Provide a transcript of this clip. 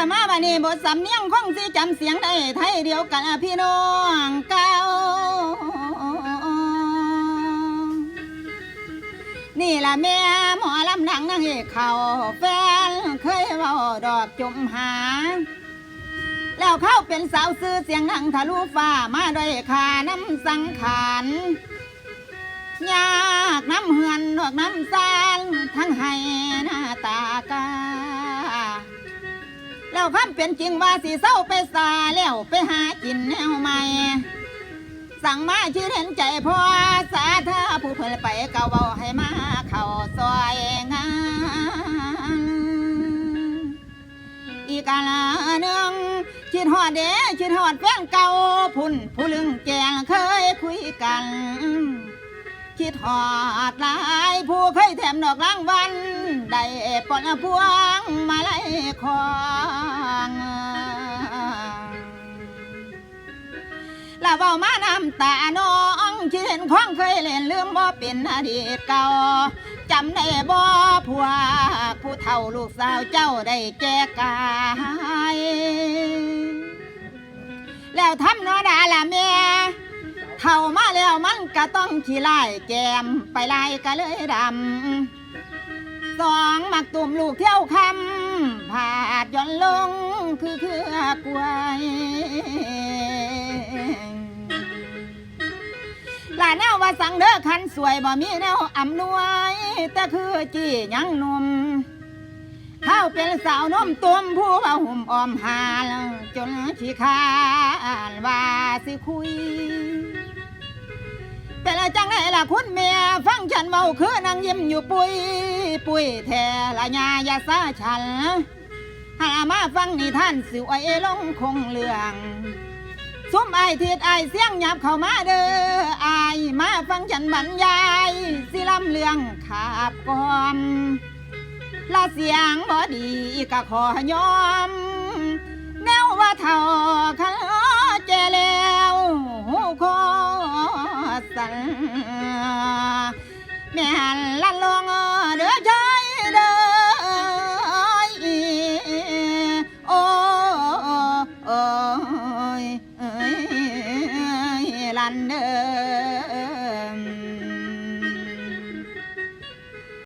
ละมาบันนี้บทสำเนียงคงสิจำเสียงได้ไทยเดียวกันพี่น้องเก่านี่ละแม่หมอลำหนังนางเอกเขาแฟนเคยเว้าดอกจมหา แล้วเข้าเป็นสาวซื้อเสียงดังทะลุฟ้ามาด้วยขาน้ำสังขารยากน้ำเหือนดอกน้ำซานทั้งให้หน้าตากา แล้วคำเป็นจริงว่าสิเศร้าไปซาแล้วไปหากินแนวใหม่ สั่งมาชื่อเห็นใจพ่อสาธาผู้เพิ่นไปเกาเบาให้มาเข้าซอยงานอีกาลาหนึ่งคิดฮอดเด้คิดฮอดแฟนเก่าพุ่นผู้ลึงแกงเคยคุยกันคิดฮอดลายผู้เคยแถมดอกรางวัลได้ปอนพวงมาไล่ขอ ลาเบามาน้ำตาน้องคิดเห็นของเคยเล่นลืมบ่เป็นอดีตเก่าจำได้บ่ผัวผู้เฒ่าลูกสาวเจ้าได้แก่กายแล้วทำนอดาละแม่เท่ามาแล้วมันก็ต้องขี้ไล่แกมไปไล่ก็เลยดำสองมักตุ่มลูกเที่ยวคำผาดย่อนลงคือเครือกล้วย สั่งเด้อคันสวยบ่มีแนวอำนวย แต่คือจียังหนุ่มเข้าเป็นสาวนมตุ่มผู้ว่าหุ่มออมหาลจนขี้ขานว่าสิคุยแต่ละจังไดล่ะคุณเมียฟังฉันเมาคือนางยิ้มอยู่ปุยปุยแท่ละยายาซาฉันหามาฟังนิท่านสิวไอ้ลงคงเรื่อง ซุ้มไอายทิดไอายเสียงหยับเข้ามาเด้อไอายมาฟังฉันบรรยายสิลำเรื่องขาบกอมละเสียงบอดีก็ขอยอม แนวว่าเท่าคันเจแล้วหูคอสันแม่หันละลงเด้อจ๊ กันเนิ่ม